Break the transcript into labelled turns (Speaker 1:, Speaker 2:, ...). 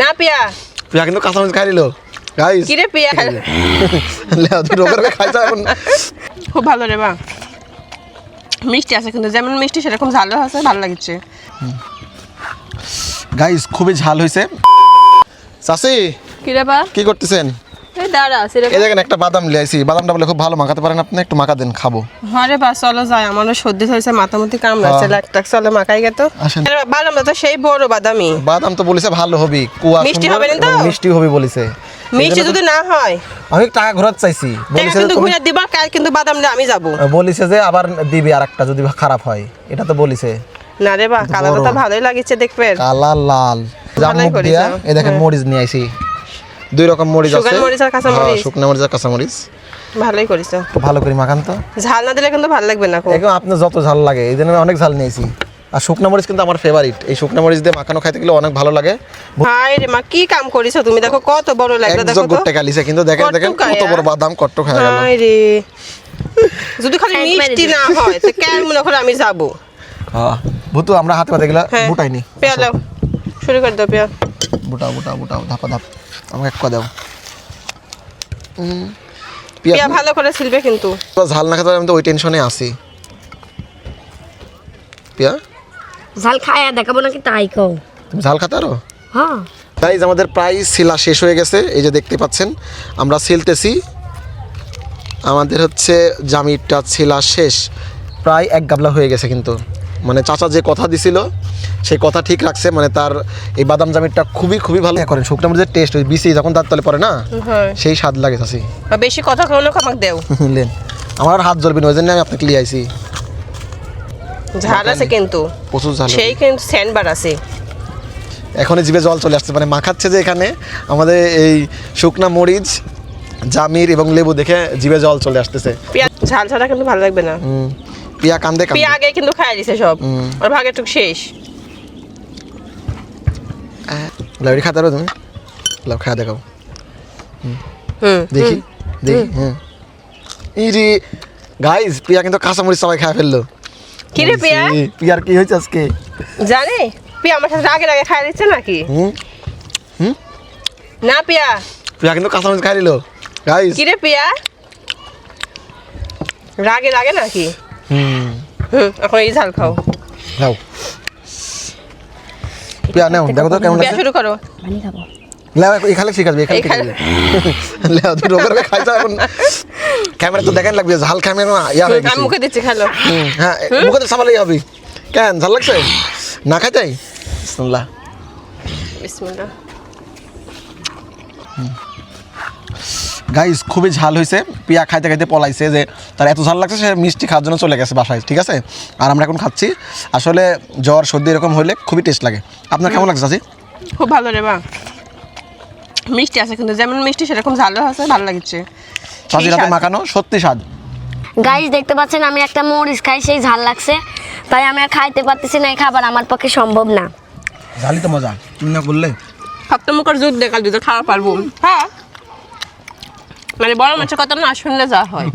Speaker 1: না পিয়া।
Speaker 2: পিয়া কিন্তু কাঁচামরিচ খাই দিল। গাইস
Speaker 1: কিরে পিয়া?
Speaker 2: লেও তুই রোগের খাইছ এখন।
Speaker 1: খুব ভালো রে বা মিষ্টি আছে কিন্তু যেমন মিষ্টি সেরকম ঝালও আছে ভালো লাগছে।
Speaker 2: গাইস খুবই ঝাল হয়েছে চাষি
Speaker 1: কিরে বা
Speaker 2: কি করতেছেন?
Speaker 1: এই দাঁড়া আছে রে
Speaker 2: এই দেখেন একটা বাদাম লিয়াইছি বাদামটা বলে খুব ভালো মাখাতে পারেন আপনি একটু মাখা দেন খাব।
Speaker 1: আরে বা চলো যাই। আমারও সর্দি হয়েছে মাথামুতি কামড়াচ্ছে
Speaker 2: হ্যাঁ।
Speaker 1: চলো মাখাই গেতো বাদামটা তো সেই বড় বাদামি
Speaker 2: বাদাম তো বলেছে ভালো হবে কুয়া
Speaker 1: মিষ্টি হবে না তো?
Speaker 2: মিষ্টি হবে বলেছে।
Speaker 1: মিষ্টি যদি না হয়।
Speaker 2: আমি টাকা ঘোরাত চাইছি। বলেছে
Speaker 1: কিন্তু ঘুরে দিবা কাল কিন্তু বাদামটা আমি যাব।
Speaker 2: বলিছে যে আবার দিবি আর একটা যদি খারাপ হয়। এটা তো বলিছে।
Speaker 1: না রে বা কালারটা তো ভালোই লাগছে দেখবে
Speaker 2: কালা লাল। জামুক দিয়া
Speaker 1: হ্যাঁ।
Speaker 2: এই দেখেন মরিচ নিয়ে আইছি। দুই রকম মরিচ আছে।
Speaker 1: শুকনো মরিচ আর কাঁচা
Speaker 2: হ্যাঁ,
Speaker 1: মরিচ।
Speaker 2: শুকনো মরিচ আর কাঁচা মরিচ।
Speaker 1: ভালোই করিস
Speaker 2: ভালো করে মাখান তো।
Speaker 1: ঝাল না দিলে কিন্তু ভালো লাগবে না খুব।
Speaker 2: একদম আপনার যত ঝাল লাগে এই জন্য আমি অনেক ঝাল নিয়েছি। আর শুকনো মরিচ কিন্তু আমার ফেভারিট এই শুকনো মরিচ দিয়ে মাখানো খাইতে গেলে অনেক ভালো লাগে।
Speaker 1: হাই রে মা কি কাম করিছো তুমি? দেখো কত বড় লাগল দেখো তো।
Speaker 2: গোটে কালিছে কিন্তু দেখেন দেখেন কত বড় বাদাম কট্ট খাওয়া গেল।
Speaker 1: হাই রে। যদি খালি মিষ্টি না হয় তো কেন মনে করে আমি যাব?
Speaker 2: হ্যাঁ ভুতু আমরা হাতে পাতে গেলে
Speaker 1: হ্যাঁ।
Speaker 2: বুটাইনি
Speaker 1: পেয়া শুরু করে দাও পেয়া
Speaker 2: বুটাও বুটাও বুটাও ধাপা ধাপ। আমাকে এক কা দাও।
Speaker 1: পিয়া ভালো করে ছিলবে কিন্তু।
Speaker 2: তো ঝাল না খেতে আমি তো ওই টেনশনে আছি। পিয়া?
Speaker 3: ঝাল খায়া দেখাবো নাকি তাই কও।
Speaker 2: তুমি ঝাল খাতে আরও
Speaker 3: হ্যাঁ।
Speaker 2: গাইজ আমাদের প্রায় শিলা শেষ হয়ে গেছে এই যে দেখতে পাচ্ছেন। আমরা সিলতেছি আমাদের হচ্ছে জামিরটা ছিলা শেষ। প্রায় এক গাবলা হয়ে গেছে কিন্তু। মানে চাচা যে কথা দিছিল সেই কথা ঠিক রাখছে মানে তার এই বাদাম জামিরটা খুবই খুবই ভালো। করেন শুকনো মরিচের টেস্ট ওই বিসি যখন তার তলে পড়ে না
Speaker 1: হ্যাঁ।
Speaker 2: সেই স্বাদ লাগে চাষি
Speaker 1: আর বেশি কথা কোনো আমাকে দেও।
Speaker 2: লেন। আমার হাত জ্বলবে না ওই জন্য আমি আপনাকে লিয়ে আইছি।
Speaker 1: ঝাল আছে কিন্তু।
Speaker 2: প্রচুর ঝাল
Speaker 1: সেই কিন্তু স্যান্ডবার আছে।
Speaker 2: এখনই জিভে জল চলে আসছে মানে মাখাচ্ছে যে এখানে আমাদের এই শুকনা মরিচ জামির এবং লেবু দেখে জিভে জল চলে আসতেছে।
Speaker 1: ঝাল ছাড়া কিন্তু ভালো লাগবে না।
Speaker 2: হুম, পিয়া কান্দে কান্দে।
Speaker 1: পেঁয়া আগে কিন্তু খাই দিছে সব। ওর ভাগের টুক শেষ।
Speaker 2: লাউরি খাতে পারো তুমি? লাউ খাওয়া দেখাও।
Speaker 1: হুম
Speaker 2: দেখি দেখি হ্যাঁ। ইরি গাইস পিয়া কিন্তু কাঁচামরিচ সবাই খায় ফেলল।
Speaker 1: কি রে পেঁয়া?
Speaker 2: পিয়ার কি হয়েছে আজকে?
Speaker 1: জানে পেঁয়া আমার সাথে আগে আগে খাই দিচ্ছে নাকি?
Speaker 2: হুম
Speaker 1: না পিয়া।
Speaker 2: পিয়া কিন্তু কাঁচামরিচ খাই নিল গাইস
Speaker 1: কি রে পিয়া? রাগে লাগে নাকি?
Speaker 2: হুম।
Speaker 1: এখন এই ঝাল খাও।
Speaker 2: নাও। পিয়া নাও দেখো তো কেমন লাগছে
Speaker 1: শুরু করো।
Speaker 3: পানি খাব।
Speaker 2: লেও এই খালে শিখাবে এখানে
Speaker 1: এই খালে-
Speaker 2: লেও তুই রোগের খাইছ এখন। ক্যামেরা তো দেখেন লাগবে ঝাল ক্যামেরা ইয়া হয়ে গেছে।
Speaker 1: মুখে দিচ্ছি খালো।
Speaker 2: হ্যাঁ মুখে তো সাবালেই হবে। কেন ঝাল লাগছে? না খাইতাই বিসমিল্লাহ।
Speaker 1: বিসমিল্লাহ।
Speaker 2: গাইস খুবই ঝাল হয়েছে। পিয়া খাইতে খাইতে পলাইছে যে তার এত ঝাল লাগছে সে মিষ্টি খাওয়ার জন্য চলে গেছে বাসায় ঠিক আছে? আর আমরা এখন খাচ্ছি। আসলে জ্বর সর্দি এরকম হলে খুবই টেস্ট লাগে। আপনার কেমন লাগছে চাচি?
Speaker 1: খুব ভালো রে বা মিষ্টি আছে কিন্তু যেমন মিষ্টি সেরকম ঝালও আছে ভালো লাগছে।
Speaker 2: চাচির হাতে মাখানো সত্যি স্বাদ।
Speaker 3: গাইস দেখতে পাচ্ছেন আমি একটা মরিচ খাই সেই ঝাল লাগছে। তাই আমি আর খাইতে পারতেছি না এই খাবার আমার পক্ষে সম্ভব না।
Speaker 2: ঝালি তো মজা তুমি না বললে?
Speaker 1: সপ্তম মুখের দুধ দেখাল দুধ খাওয়া পারব। হ্যাঁ। মানে বড় মাছের কথা না শুনলে যা হয়।